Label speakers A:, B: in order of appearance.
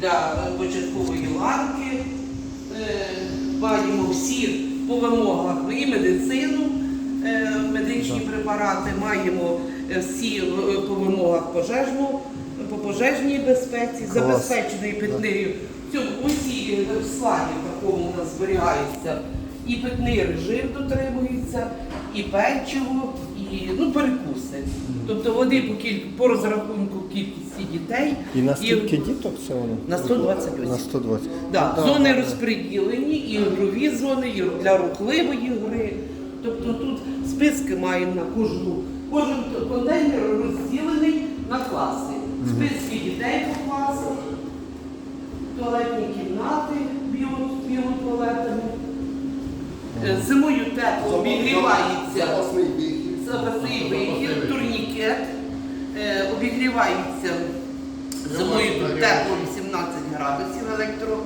A: для початкової ланки. Е, Маємо всі по вимогах і медицину, е, медичні препарати, маємо всі е, по вимогах пожежну, по пожежній безпеці,
B: Клас.
A: забезпечений питнею. Усі в такому у нас зберігається і питний режим дотримується, і печиво, і ну, перекуси. Тобто вони по кіль... по розрахунку кількості дітей
B: І на скільки діток це воно?
A: На 120 осіб.
B: На 120.
A: Да,
B: Да,
A: зони розподілені, і ігрові зони, і для рухливої гри. Тобто тут списки маємо на кожну. Кожен контейнер розділений на класи. Списки дітей по класах, туалетні кімнати біо- біотуалетами. Е, Зимою тепло обігрівається турнікет, е, обігрівається зимою теплом тепло 18 градусів електро,